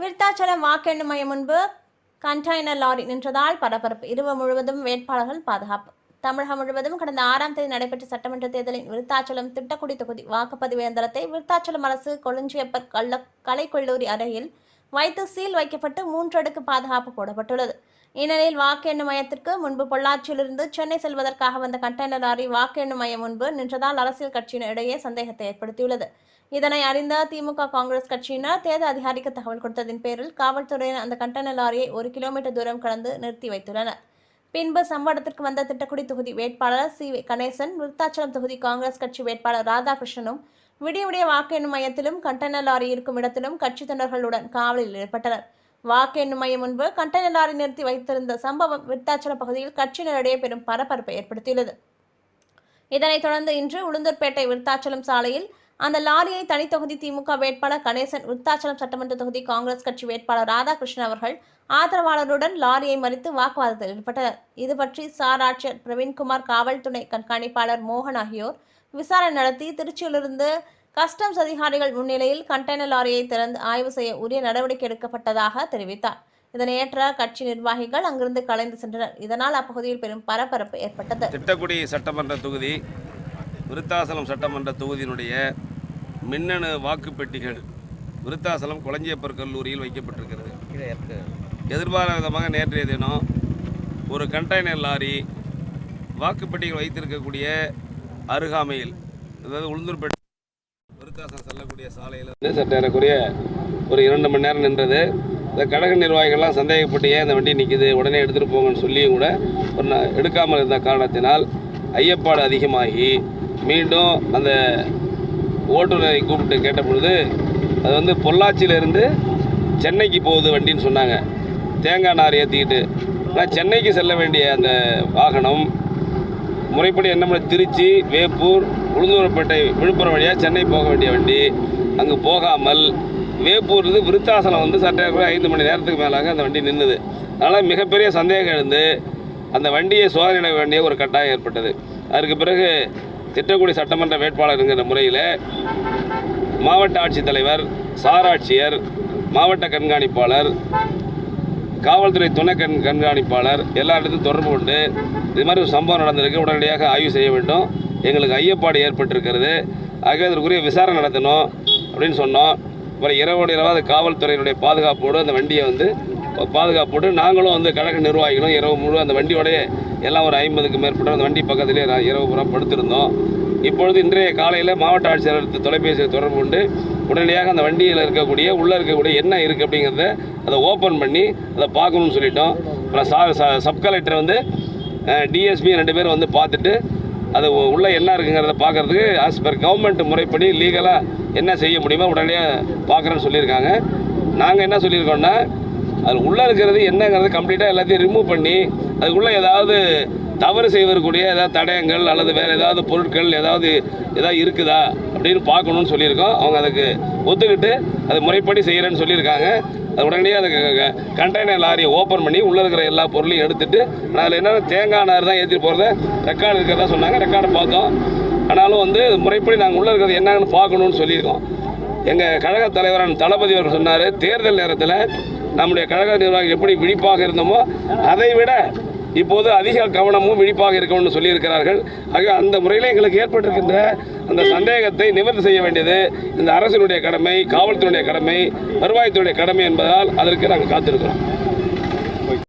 விருத்தாச்சலம் வாக்கெண்ணு மையம் முன்பு container lorry நின்றதால் பரபரப்பு. இரவு முழுவதும் வேட்பாளர்கள் பாதுகாப்பு. தமிழகம் முழுவதும் கடந்த ஆறாம் தேதி நடைபெற்ற சட்டமன்ற தேர்தலின் விருத்தாச்சலம் திட்டக்குடி தொகுதி வாக்குப்பதிவு இயந்திரத்தை விருத்தாச்சலம் அரசு கொளஞ்சியப்பர் கள்ள கலைக்கல்லூரி அறையில் வைத்து சீல் வைக்கப்பட்டு மூன்றடுக்கு பாதுகாப்பு போடப்பட்டுள்ளது. இந்நிலையில் வாக்கு எண்ணும் மையத்திற்கு முன்பு பொள்ளாச்சியிலிருந்து சென்னை செல்வதற்காக வந்த கண்டெய்னர் லாரி வாக்கு எண்ணும் மையம் முன்பு நின்றதால் அரசியல் கட்சியினர் இடையே சந்தேகத்தை ஏற்படுத்தியுள்ளது. இதனை அறிந்த திமுக காங்கிரஸ் கட்சியினர் தேர்தல் அதிகாரிக்கு தகவல் கொடுத்ததின் பேரில் காவல்துறையினர் அந்த கண்டெய்னர் லாரியை ஒரு கிலோமீட்டர் தூரம் கடந்து நிறுத்தி வைத்துள்ளனர். பின்பு சம்பவத்திற்கு வந்த திட்டக்குடி தொகுதி வேட்பாளர் சி. கணேசன் விருத்தாச்சலம் தொகுதி காங்கிரஸ் கட்சி வேட்பாளர் ராதாகிருஷ்ணனும் விடிய விடிய வாக்கு எண்ணும் மையத்திலும் கண்டெய்னர் லாரி இருக்கும் இடத்திலும் கட்சி தொண்டர்களுடன் காவலில் ஈடுபட்டனர் வாக்கு எண்ணும் மையம் முன்பு கண்டெய்னர் லாரி நிறுத்தி வைத்திருந்த சம்பவம் விருத்தாச்சலம் பகுதியில் கட்சியினரிடையே பெரும் பரபரப்பை ஏற்படுத்தியுள்ளது. இதனைத் தொடர்ந்து இன்று உளுந்தூர்பேட்டை விருத்தாச்சலம் சாலையில் அந்த லாரியை தனித்தொகுதி திமுக வேட்பாளர் கணேசன் விருத்தாச்சலம் சட்டமன்ற தொகுதி காங்கிரஸ் கட்சி வேட்பாளர் ராதாகிருஷ்ணன் அவர்கள் ஆதரவாளருடன் லாரியை மறித்து வாக்குவாதத்தில் ஈடுபட்டனர். இது பற்றி சார் ஆட்சியர் பிரவீன்குமார் காவல்துறை கண்காணிப்பாளர் மோகன் ஆகியோர் விசாரணை நடத்தி திருச்சியிலிருந்து கஸ்டம்ஸ் அதிகாரிகள் முன்னிலையில் கண்டெய்னர் லாரியை திறந்து ஆய்வு செய்ய உரிய நடவடிக்கை எடுக்கப்பட்டதாக தெரிவித்தார். இதனை ஏற்ற கட்சி நிர்வாகிகள் அங்கிருந்து கலைந்து சென்றனர். இதனால் அப்பகுதியில் பெரும் பரபரப்பு ஏற்பட்டது. திட்டக்குடி சட்டமன்ற தொகுதி விருத்தாசலம் சட்டமன்ற தொகுதியினுடைய மின்னணு வாக்குப்பெட்டிகள் விருத்தாசலம் குளஞ்சியப்பர் கல்லூரியில் வைக்கப்பட்டிருக்கிறது. எதிர்பாராத விதமாக நேற்றைய தினம் ஒரு கண்டெய்னர் லாரி வாக்குப்பெட்டிகள் வைத்திருக்கக்கூடிய அருகாமையில் அதாவது உளுந்தூர்பேட்டை செல்லக்கூடிய சாலையில் வந்து சற்றேறக்குரிய ஒரு இரண்டு மணி நேரம் நின்றது. இந்த கழக நிர்வாகிகள்லாம் சந்தேகப்பட்டு ஏன் இந்த வண்டி நிற்குது உடனே எடுத்துகிட்டு போங்கன்னு சொல்லியும் கூட ஒரு எடுக்காமல் இருந்த காரணத்தினால் ஐயப்பாடு அதிகமாகி மீண்டும் அந்த ஓட்டுநரை கூப்பிட்டு கேட்ட பொழுது அது வந்து பொள்ளாச்சியிலேருந்து சென்னைக்கு போகுது வண்டின்னு சொன்னாங்க. தேங்காய் நார் ஏற்றிக்கிட்டு ஆனால் சென்னைக்கு செல்ல வேண்டிய அந்த வாகனம் முறைப்படி என்ன பண்ண திருச்சி வேப்பூர் உளுந்தூர்பேட்டை விழுப்புரம் வழியாக சென்னை போக வேண்டிய வண்டி அங்கே போகாமல் வேப்பூர்லேருந்து விருத்தாசலம் வந்து சட்டையாக ஐந்து மணி நேரத்துக்கு மேலாக அந்த வண்டி நின்றுது அதனால் மிகப்பெரிய சந்தேகம் எழுந்து அந்த வண்டியை சோதனை வேண்டிய ஒரு கட்டாயம் ஏற்பட்டது. அதற்கு பிறகு திட்டக்குடி சட்டமன்ற வேட்பாளருங்கிற முறையில் மாவட்ட ஆட்சித்தலைவர் சாராட்சியர் மாவட்ட கண்காணிப்பாளர் காவல்துறை துணை கண் கண்காணிப்பாளர் எல்லா இடத்தையும் தொடர்பு கொண்டு இது மாதிரி ஒரு சம்பவம் நடந்திருக்கு. உடனடியாக ஆய்வு செய்ய வேண்டும். எங்களுக்கு ஐயப்பாடு ஏற்பட்டிருக்கிறது. ஆகவே அதற்குரிய விசாரணை நடத்தணும் அப்படின்னு சொன்னோம். அப்புறம் இரவோடு இரவாத காவல்துறையினுடைய பாதுகாப்போடு அந்த வண்டியை வந்து பாதுகாப்போடு நாங்களும் வந்து கழக நிர்வாகிகளும் இரவு முழு அந்த வண்டியோடைய எல்லாம் ஒரு ஐம்பதுக்கு மேற்பட்ட அந்த வண்டி பக்கத்திலே இரவு புறம் படுத்திருந்தோம். இப்பொழுது இன்றைய காலையில் மாவட்ட ஆட்சியர் தொலைபேசியை தொடர்பு கொண்டு உடனடியாக அந்த வண்டியில் இருக்கக்கூடிய உள்ளே இருக்கக்கூடிய என்ன இருக்குது அப்படிங்கிறத அதை ஓப்பன் பண்ணி அதை பார்க்கணும்னு சொல்லிட்டோம். அப்புறம் சா ச- சப் கலெக்டர் வந்து டிஎஸ்பி ரெண்டு பேரும் வந்து பார்த்துட்டு அது உள்ளே என்ன இருக்குங்கிறத பார்க்குறதுக்கு ஆஸ் பர் கவர்மெண்ட் முறைப்படி லீகலாக என்ன செய்ய முடியுமோ உடனே பார்க்குறேன்னு சொல்லியிருக்காங்க. நாங்கள் என்ன சொல்லியிருக்கோம்னா அது உள்ளே இருக்கிறது என்னங்கிறது கம்ப்ளீட்டாக எல்லாத்தையும் ரிமூவ் பண்ணி அதுக்குள்ளே ஏதாவது தவறு செய்வதற்குரிய ஏதாவது தடயங்கள் அல்லது வேறு ஏதாவது பொருட்கள் ஏதாவது ஏதாவது இருக்குதா அப்படின்னு பார்க்கணும்னு சொல்லியிருக்கோம். அவங்க அதுக்கு ஒத்துக்கிட்டு அது முறைப்படி செய்கிறேன்னு சொல்லியிருக்காங்க. அது உடனடியாக அந்த கண்டெய்னர் லாரியை ஓப்பன் பண்ணி உள்ளே இருக்கிற எல்லா பொருளையும் எடுத்துட்டு அதில் என்னென்ன தேங்காய் நார் தான் ஏற்றிட்டு போகிறத ரெக்கார்டு இருக்கிறதா சொன்னாங்க. ரெக்கார்டை பார்த்தோம். ஆனாலும் வந்து முறைப்படி நாங்கள் உள்ளே இருக்கிறது என்னங்கன்னு பார்க்கணும்னு சொல்லியிருக்கோம். எங்கள் கழக தலைவரான தளபதி அவர்கள் சொன்னார் தேர்தல் நேரத்தில் நம்முடைய கழக நிர்வாகம் எப்படி விழிப்பாக இருந்தோமோ அதை விட இப்போது அதிக கவனமும் விழிப்பாக இருக்கணும்னு சொல்லியிருக்கிறார்கள். ஆக அந்த முறையில் எங்களுக்கு ஏற்பட்டிருக்கின்ற அந்த சந்தேகத்தை நிவர்த்தி செய்ய வேண்டியது இந்த அரசினுடைய கடமை காவல்துறையுடைய கடமை வருவாய்த்துறையுடைய கடமை என்பதால் அதற்கு நாங்கள் காத்திருக்கிறோம்.